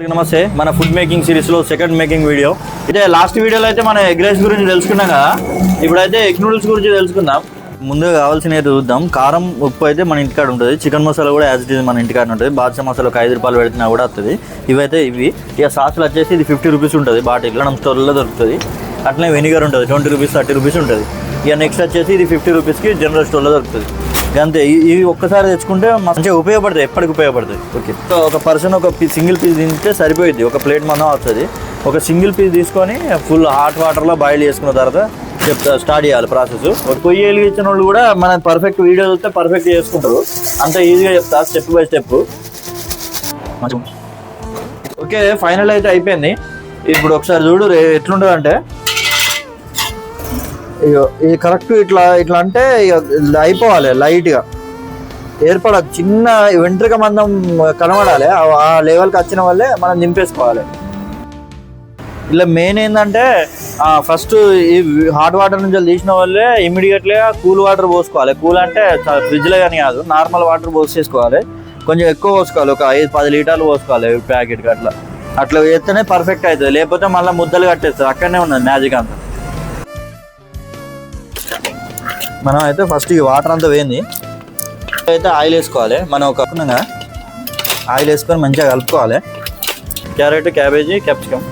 నమస్తే. మన food making సిరీస్లో సెకండ్ మేకింగ్ వీడియో ఇదే లాస్ట్ వీడియోలో అయితే మన ఎగ్ రైస్ గురించి తెలుసుకున్నాం కదా? ఇప్పుడైతే ఎగ్ నూడిల్స్ గురించి తెలుసుకుందాం. ముందుగా కావాల్సిన చూద్దాం. కారం ఉప్పు అయితే మన ఇంటికాడ ఉంటుంది. చికెన్ మసాలా కూడా యాజ్ ఇట్ ఈజ్ మన ఇంటికాడ ఉంటుంది. బాద్షా మసాలా ఒక ఐదు రూపాయలు పెడితే కూడా వస్తుంది. ఇవైతే ఇవి. ఇక సాసులు వచ్చేసి ఇది ఫిఫ్టీ రూపీస్ ఉంటుంది. బాటిల్ మనం స్టోర్లో దొరుకుతుంది. అట్లనే వెనిగర్ ఉంటుంది. ట్వంటీ రూపీస్ థర్టీ రూపీస్ ఉంటుంది. ఇక నెక్స్ట్ వచ్చేసి ఇది ఫిఫ్టీ రూపీస్కి జనరల్ స్టోర్లో దొరుకుతుంది. అంతే ఇవి ఒక్కసారి తెచ్చుకుంటే మంచిగా ఉపయోగపడతాయి ఎప్పటికి ఉపయోగపడతాయి. ఓకే. సో ఒక పర్సన్ ఒక సింగిల్ పీస్ తింటే సరిపోయింది ఒక ప్లేట్ మనం వస్తుంది. ఒక సింగిల్ పీస్ తీసుకొని ఫుల్ హాట్ వాటర్లో బాయిల్ చేసుకున్న తర్వాత చెప్తా స్టార్ట్ చేయాలి ప్రాసెస్. ఒక పొయ్యి వెలిగించిన వాళ్ళు కూడా మన పర్ఫెక్ట్ వీడియో చూస్తే పర్ఫెక్ట్ చేసుకుంటారు. అంత ఈజీగా చెప్తా step by step okay final అయితే అయిపోయింది. ఇప్పుడు ఒకసారి చూడు రే- ఎట్లుంటుంది అంటే ఇగో ఇది కరెక్ట్ ఇట్లా ఇట్లా అంటే ఇక అయిపోవాలి లైట్గా ఏర్పడ చిన్న వెంట్రిక మందం కనబడాలి ఆ- లెవెల్కి వచ్చిన వల్లే మనం నింపేసుకోవాలి ఇలా మెయిన్ ఏంటంటే ఫస్ట్ ఈ హాట్ వాటర్ నుంచి తీసిన వాళ్ళే ఇమీడియట్గా కూల్ వాటర్ పోసుకోవాలి. కూల్ అంటే ఫ్రిడ్జ్లో కానీ కాదు నార్మల్ వాటర్ పోసేసుకోవాలి. కొంచెం ఎక్కువ పోసుకోవాలి ఒక ఐదు పది లీటర్లు పోసుకోవాలి ప్యాకెట్కి అట్లా. అట్లా వేస్తేనే పర్ఫెక్ట్ అవుతుంది. లేకపోతే మళ్ళీ ముద్దలు కట్టేస్తుంది. అక్కడనే ఉన్నది మ్యాజిక్ అంతా. మనం అయితే ఫస్ట్ ఈ వాటర్ అంతా వేయింది అయితే ఆయిల్ వేసుకోవాలి. మనం ఒక ఆయిల్ వేసుకొని మంచిగా కలుపుకోవాలి. క్యారెట్ క్యాబేజీ క్యాప్సికమ్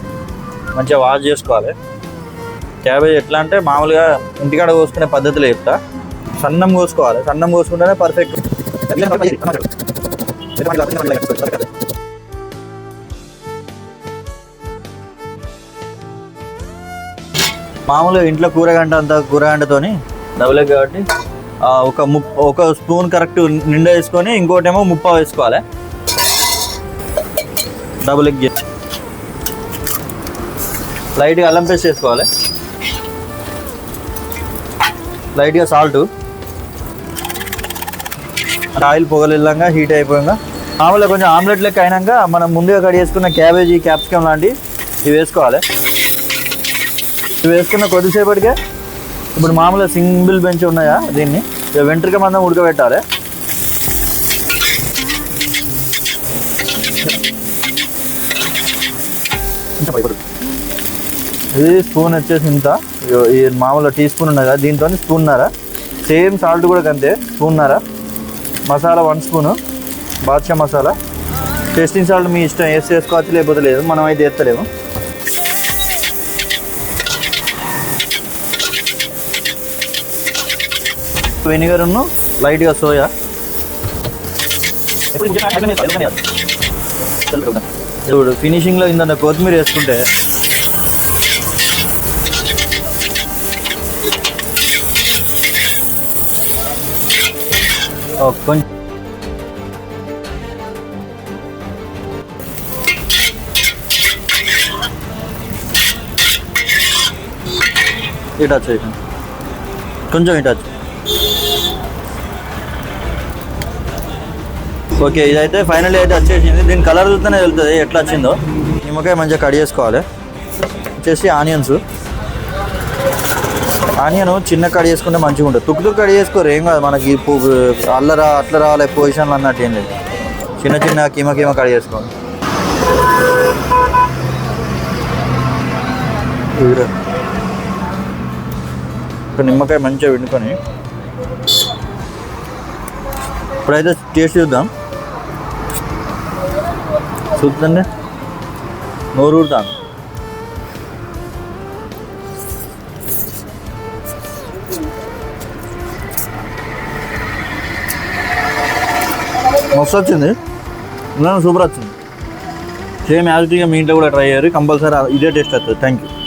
మంచిగా వాష్ చేసుకోవాలి. క్యాబేజీ ఎట్లా అంటే మామూలుగా ఇంటికాడ కోసుకునే పద్ధతిలో చెప్తా. సన్నం కోసుకోవాలి. సన్నం కోసుకుంటేనే పర్ఫెక్ట్ మామూలుగా ఇంట్లో కూరగంట అంత కూరగంటతోని డబుల్ ఎగ్ కాబట్టి ఒక ముప్ ఒక స్పూన్ కరెక్ట్ నిండా వేసుకొని ఇంకోటేమో ముప్పా వేసుకోవాలి. డబుల్ ఎగ్ లైట్గా అల్లం పేస్ట్ వేసుకోవాలి. లైట్గా సాల్ట్. ఆయిల్ పొగలిల్లంగా హీట్ అయిపోయాక మామూలుగా కొంచెం ఆమ్లెట్ లెక్క అయినాక మనం ముందుగా కట్ చేసుకున్న క్యాబేజీ క్యాప్సికమ్ లాంటివి ఇవి వేసుకోవాలి. ఇవి వేసుకున్న కొద్దిసేపటికే ఇప్పుడు మామూలుగా సింగిల్ బెంచ్ ఉన్నాయా దీన్ని? వెంట్రిక మందం ఉడకబెట్టాలి. ఇది స్పూన్ వచ్చేసి ఇంత. ఇగో ఈ మామూలుగా టీ స్పూన్ ఉన్నది? కదా దీంతో స్పూన్నర సేమ్ సాల్ట్ కూడా అంతే. Nara masala one spoon. Badshah masala. Tasting salt మీ ఇష్టం. వేసి వేసుకోవచ్చు లేకపోతే లేదు. మనం అయితే వేస్తలేము. వెనిగర్ ఉన్న లైట్గా సోయా. ఇప్పుడు ఫినిషింగ్లో ఇంత కొత్తిమీర వేసుకుంటే. కొంచెం. ఇటాచ్ అయిపోయింది కొంచెం ఇటాచ్ ఓకే ఇదైతే ఫైనల్ అయితే వచ్చేసింది. దీని కలర్ చూస్తేనే వెళ్తుంది ఎట్లా వచ్చిందో. నిమ్మకాయ మంచిగా కట్ చేసుకోవాలి. వచ్చేసి ఆనియన్స్. ఆనియన్ చిన్న కట్ చేసుకుంటే మంచిగా ఉంటుంది. తుక్కు తుక్కు కట్ చేసుకోరు ఏం కాదు. మనకి అల్లరా అట్లా రావాలి పొజిషన్లు అన్నట్టు ఏం లేదు. చిన్న చిన్న కీమ కీమ కట్ చేసుకోండి ఒక నిమ్మకాయ మంచిగా వండుకొని ఇప్పుడైతే టేస్ట్ చూద్దాం. చూద్దండి నోరు మస్తు వచ్చింది సూపర్ వచ్చింది. సేమ్ యాజిటీగా మీ ఇంట్లో కూడా ట్రై అయ్యారు కంపల్సరీ ఇదే టేస్ట్ వస్తుంది. Thank you